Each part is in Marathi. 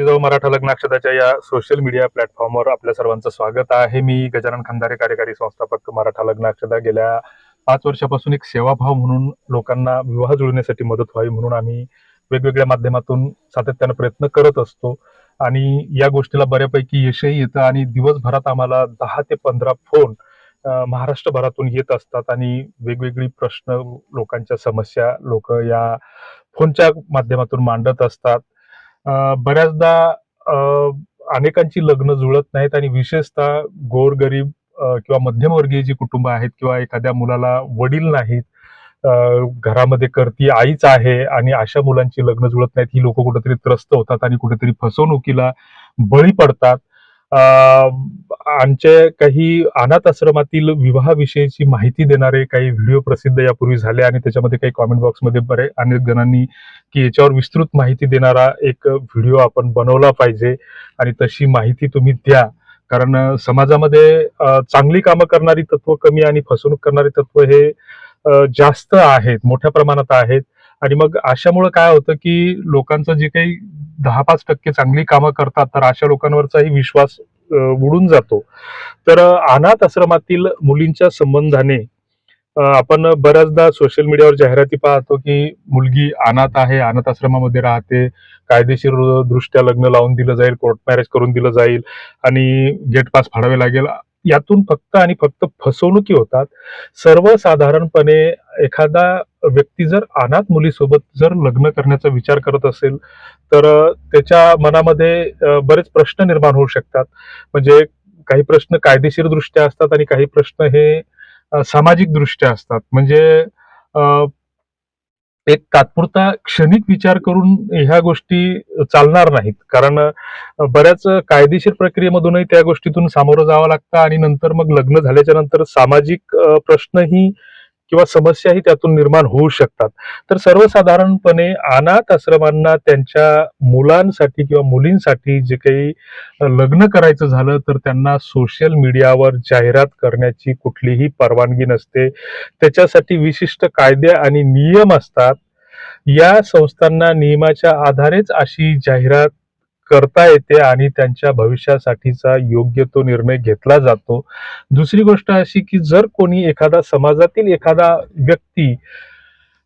जिजाऊ मराठा लग्नाक्षदाच्या या सोशल मीडिया प्लॅटफॉर्मवर आपल्या सर्वांचं स्वागत आहे. मी गजानन खंदारे कार्यकारी संस्थापक मराठा लग्नाक्षदा गेल्या पाच वर्षापासून एक सेवाभाव म्हणून लोकांना विवाह जुळण्यासाठी मदत व्हावी म्हणून आम्ही वेगवेगळ्या माध्यमातून सातत्यानं प्रयत्न करत असतो. आणि या गोष्टीला बऱ्यापैकी यशही येतं आणि दिवसभरात आम्हाला दहा ते पंधरा फोन महाराष्ट्रभरातून येत असतात आणि वेगवेगळी प्रश्न लोकांच्या समस्या लोक या फोनच्या माध्यमातून मांडत असतात. बऱ्याचदा अनेकांची लग्न जुळत नाहीत आणि विशेषतः गोरगरीब किंवा मध्यमवर्गीय जी कुटुंब आहेत किंवा एखाद्या मुलाला वडील नाहीत घरामध्ये करती आईच आहे आणि अशा मुलांची लग्न जुळत नाहीत ही लोक कुठेतरी त्रस्त होतात आणि कुठेतरी फसवणुकीला बळी पडतात. आमचे काही अनाथ आश्रमातील विवाहाविषयीची माहिती देणारे काही व्हिडिओ प्रसिद्ध यापूर्वी झाले आणि त्याच्यामध्ये काही कॉमेंट बॉक्समध्ये बरे अनेक जणांनी की याच्यावर विस्तृत माहिती देणारा एक व्हिडिओ आपण बनवला पाहिजे आणि तशी माहिती तुम्ही द्या. कारण समाजामध्ये चांगली कामं करणारी तत्व कमी आणि फसवणूक करणारी तत्व हे जास्त आहेत मोठ्या प्रमाणात आहेत. आणि मग अशामुळे काय होतं की लोकांचं जे काही दहा पाच टक्के चांगली कामं करतात तर अशा लोकांवरचाही विश्वास उडून जातो. तर अनाथ आश्रमातील मुलींच्या संबंधाने आपण बऱ्याचदा सोशल मीडियावर जाहिराती पाहतो की मुलगी अनाथ आहे अनाथ आश्रमामध्ये राहते कायदेशीर दृष्ट्या लग्न लावून दिलं जाईल कोर्ट मॅरेज करून दिलं जाईल आणि गेट पास फाडावे लागेल. यातून फक्त आणि फक्त फसवणुकी होतात. सर्वसाधारणपणे एखादा व्यक्ती जर अनाथ मुलीसोबत जर लग्न करण्याचा विचार करत असेल तर त्याच्या मनामध्ये बरेच प्रश्न निर्माण होऊ शकतात. म्हणजे काही प्रश्न कायदेशीर दृष्ट्या असतात आणि काही प्रश्न हे सामाजिक दृष्ट्या असतात. म्हणजे एक तात्पुरता क्षणिक विचार करून ह्या गोष्टी चालणार नाहीत. कारण बऱ्याच कायदेशीर प्रक्रियेमधूनही त्या गोष्टीतून सामोरं जावं लागतं आणि नंतर मग लग्न झाल्याच्यानंतर सामाजिक प्रश्नही किंवा समस्याही त्यातून निर्माण होऊ शकतात. तर सर्वसाधारणपणे अनाथ आश्रमांना त्यांच्या मुलांसाठी किंवा मुलींसाठी जे काही लग्न करायचं झालं तर त्यांना सोशल मीडियावर जाहिरात करण्याची कुठलीही परवानगी नसते. त्याच्यासाठी विशिष्ट कायदे आणि नियम असतात. या संस्थांना नियमाच्या आधारेच अशी जाहिरात करता येते आणि त्यांच्या भविष्यासाठीचा योग्य तो निर्णय घेतला जातो. दुसरी गोष्ट अशी की जर कोणी एखादा समाजातील एखादा व्यक्ती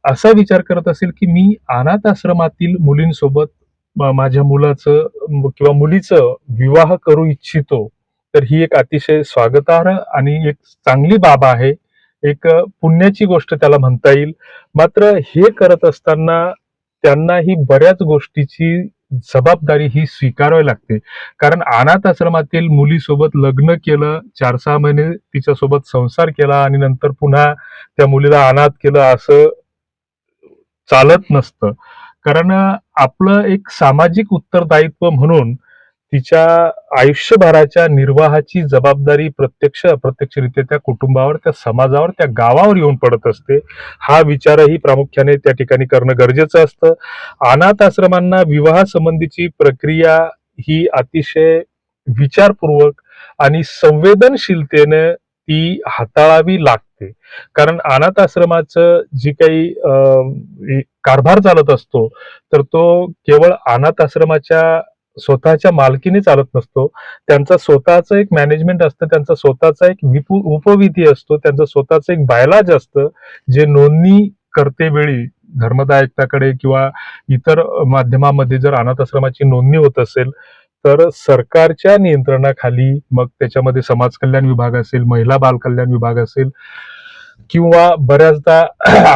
असा विचार करत असेल की मी अनाथ आश्रमातील मुलींसोबत माझ्या मुलाचं किंवा मुलीचं विवाह करू इच्छितो तर ही एक अतिशय स्वागतार्ह आणि एक चांगली बाब आहे. एक पुण्याची गोष्ट त्याला म्हणता येईल. मात्र हे करत असताना त्यांना ही बऱ्याच गोष्टीची जबाबदारी ही स्वीकारावी लागते. कारण अनाथ आश्रमातील मुलीसोबत लग्न केलं चार सहा महिने तिच्यासोबत संसार केला आणि नंतर पुन्हा त्या मुलीला अनाथ केलं असं चालत नसतं. कारण आपलं एक सामाजिक उत्तरदायित्व म्हणून तिच्या आयुष्यभराच्या निर्वाहाची जबाबदारी प्रत्यक्ष अप्रत्यक्षरित्या त्या कुटुंबावर त्या समाजावर त्या गावावर येऊन पडत असते. हा विचारही प्रामुख्याने त्या ठिकाणी करणं गरजेचं असतं. अनाथ आश्रमांना विवाहासंबंधीची प्रक्रिया ही अतिशय विचारपूर्वक आणि संवेदनशीलतेने ती हाताळावी लागते. कारण अनाथ आश्रमाचं जी काही कारभार चालत असतो तर तो केवळ अनाथ आश्रमाच्या स्वतःच्या मालकीने चालत नसतो. त्यांचा स्वतःचं एक मॅनेजमेंट असतं त्यांचा स्वतःचा एक विपु उपविधी असतो त्यांचं स्वतःचं एक बायलाज असतं जे नोंदणी करते वेळी धर्मदायकताकडे किंवा इतर माध्यमामध्ये जर अनाथ आश्रमाची नोंदणी होत असेल तर सरकारच्या नियंत्रणाखाली मग त्याच्यामध्ये समाज कल्याण विभाग असेल महिला बालकल्याण विभाग असेल किंवा बऱ्याचदा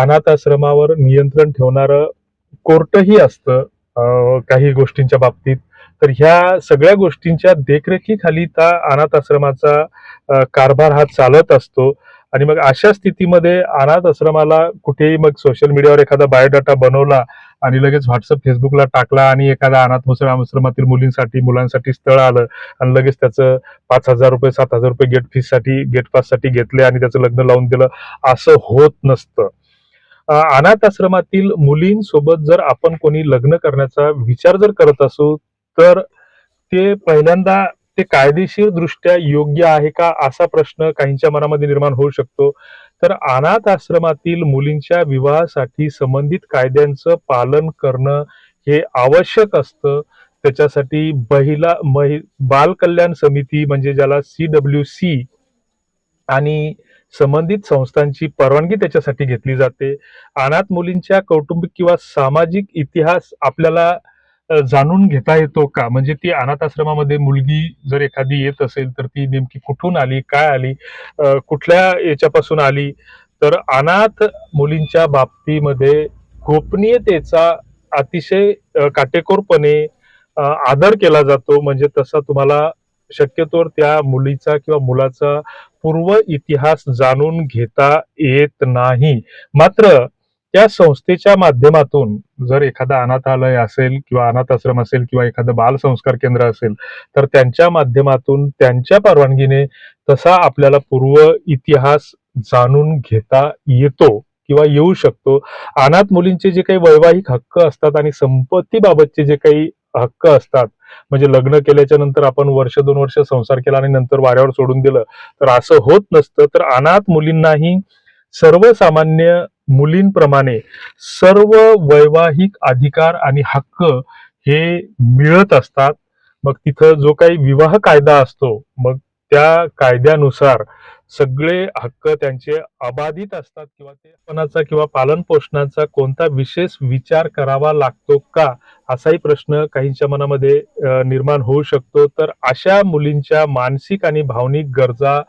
अनाथ आश्रमावर नियंत्रण ठेवणारं कोर्टही असतं काही गोष्टींच्या बाबतीत. तर ह्या सगळ्या गोष्टींच्या देखरेखीखाली त्या अनाथ आश्रमाचा कारभार हा चालत असतो. आणि मग अशा स्थितीमध्ये अनाथ आश्रमाला कुठेही मग सोशल मीडियावर एखादा बायोडाटा बनवला आणि लगेच व्हॉट्सअप फेसबुकला टाकला आणि एखादा अनाथ मुसळ आश्रमातील मुलींसाठी मुलांसाठी स्थळ आलं आणि लगेच त्याचं पाच हजार रुपये सात हजार रुपये गेट फीसाठी गेट पाससाठी घेतले आणि त्याचं लग्न लावून दिलं असं होत नसतं. अनाथ आश्रमातील मुलींसोबत जर आपण कोणी लग्न करण्याचा विचार जर करत असू तर ते पहिल्यांदा ते कायदेशीर दृष्ट्या योग्य आहे का असा प्रश्न काहींच्या मनामध्ये निर्माण होऊ शकतो. तर अनाथ आश्रमातील मुलींच्या विवाहासाठी संबंधित कायद्यांचं पालन करणं हे आवश्यक असतं. त्याच्यासाठी महिला महि बाल कल्याण समिती म्हणजे ज्याला सी डब्ल्यू सी आणि संबंधित संस्थांची परवानगी त्याच्यासाठी घेतली जाते. अनाथ मुलींच्या कौटुंबिक किंवा सामाजिक इतिहास आपल्याला जाणून घेता येतो का? म्हणजे ती अनाथ आश्रमामध्ये मुलगी जर एखादी येत असेल तर ती नेमकी कुठून आली? काय आली? कुठल्या याच्यापासून आली? तर अनाथ मुलींच्या बाबतीमध्ये गोपनीयतेचा अतिशय काटेकोरपणे आदर केला जातो. म्हणजे तसा तुम्हाला शक्यतोवर त्या मुलीचा किंवा मुलाचा पूर्व इतिहास जाणून घेता येत नाही. मात्र त्या संस्थेच्या माध्यमातून जर एखादा अनाथालय असेल किंवा अनाथ आश्रम असेल किंवा एखादं बालसंस्कार केंद्र असेल तर त्यांच्या माध्यमातून त्यांच्या परवानगीने तसा आपल्याला पूर्व इतिहास जाणून घेता येतो किंवा येऊ शकतो. अनाथ मुलींचे जे काही वैवाहिक हक्क असतात आणि संपत्तीबाबतचे जे काही हक्क असतात म्हणजे लग्न केल्याच्यानंतर आपण वर्ष दोन वर्ष संसार केला आणि नंतर वाऱ्यावर सोडून दिलं तर असं होत नसतं. तर अनाथ मुलींनाही सर्वसामान्य मुलींप्रमाणे सर्व वैवाहिक अधिकार आणि हक्क हे मिळत असतात. मग तिथं जो काही विवाह कायदा असतो मग त्या कायद्यानुसार सगळे हक्क त्यांचे अबाधित असतात किंवा ते पणाचा किंवा पालन पोषणाचा कोणता विशेष विचार करावा लागतो का असाही प्रश्न काहींच्या मनामध्ये निर्माण होऊ शकतो. तर अशा मुलींच्या मानसिक आणि भावनिक गरजा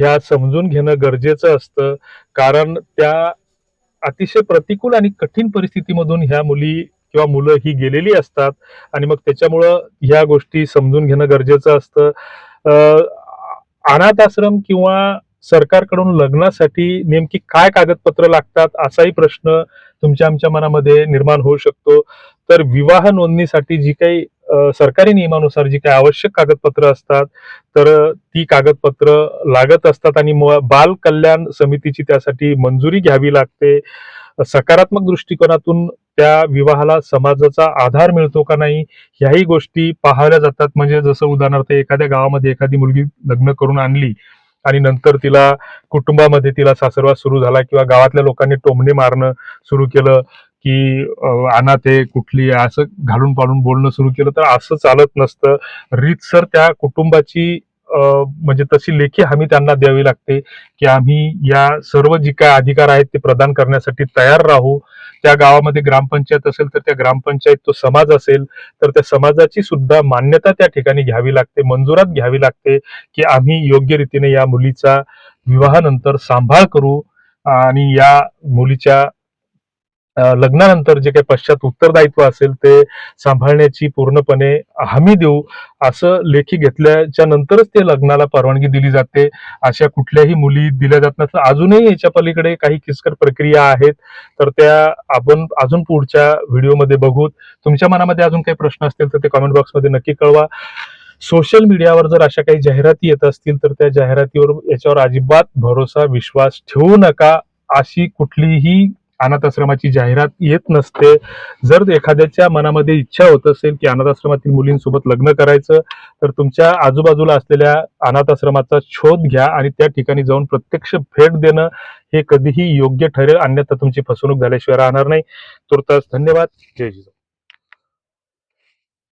ह्या समजून घेणं गरजेचं असतं. कारण त्या अतिशय प्रतिकूल आणि कठीण परिस्थितीमधून ह्या मुली किंवा मुलं ही गेलेली असतात. आणि मग त्याच्यामुळं ह्या गोष्टी समजून घेणं गरजेचं असतं. अनाथ आश्रम किंवा सरकारकडून लग्नासाठी नेमकी काय कागदपत्र लागतात असाही प्रश्न तुमच्या आमच्या मनामध्ये निर्माण होऊ शकतो. तर विवाह नोंदणीसाठी जी काही सरकारी नियमानुसार जी काही आवश्यक कागदपत्र असतात तर ती कागदपत्र लागत असतात आणि बाल कल्याण समितीची त्यासाठी मंजुरी घ्यावी लागते. सकारात्मक दृष्टिकोनातून त्या विवाहाला समाजाचा आधार मिळतो का नाही ह्याही गोष्टी पाहाव्या जातात. म्हणजे जसं उदाहरणार्थ एखाद्या गावामध्ये एखादी मुलगी लग्न करून आणली आणि नंतर तिला कुटुंबामध्ये तिला सासरवास सुरू झाला किंवा गावातल्या लोकांनी टोमणे मारणं सुरू केलं की अनाथे अनाथ आहे कुठली असं घालून पाडून बोलणं सुरू केलं तर असं चालत नसतं. रीतसर त्या कुटुंबाची म्हणजे तशी लेखी हमी त्यांना द्यावी लागते की आम्ही या सर्व जी काय अधिकार आहेत ते प्रदान करण्यासाठी तयार राहू. त्या गावामध्ये ग्रामपंचायत असेल तर त्या ग्रामपंचायत तो समाज असेल तर त्या समाजाची सुद्धा मान्यता त्या ठिकाणी घ्यावी लागते मंजुरात घ्यावी लागते की आम्ही योग्य रीतीने या मुलीचा विवाहानंतर सांभाळ करू आणि या मुलीच्या लग्नानंतर जे काही पश्चात उत्तरदायित्व असेल ते सांभाळण्याची पूर्णपणे हमी देऊ असं लेखी घेतल्याच्या नंतरच ते लग्नाला परवानगी दिली जाते. अशा कुठल्याही मुली दिल्या जात नसतात अजूनही याच्या पलीकडे काही किचकट प्रक्रिया आहेत. तर त्या आपण अजून पुढच्या व्हिडिओमध्ये बघू. तुमच्या मनामध्ये अजून काही प्रश्न असतील तर ते कॉमेंट बॉक्समध्ये नक्की कळवा. सोशल मीडियावर जर अशा काही जाहिराती येत असतील तर त्या जाहिरातीवर याच्यावर अजिबात भरोसा विश्वास ठेवू नका अशी कुठलीही अनाथ आश्रमाची जाहिरात येत नसते. जर एखाद्याच्या मनामध्ये इच्छा होत असेल की अनाथ आश्रमातील मुलींसोबत लग्न करायचं तर तुमच्या आजूबाजूला असलेल्या अनाथ आश्रमाचा शोध घ्या आणि त्या ठिकाणी जाऊन प्रत्यक्ष भेट देणं हे कधीही योग्य ठरेल अन्यथा तुमची फसवणूक झाल्याशिवाय राहणार नाही. तुर्तास धन्यवाद. जय जिजाऊ.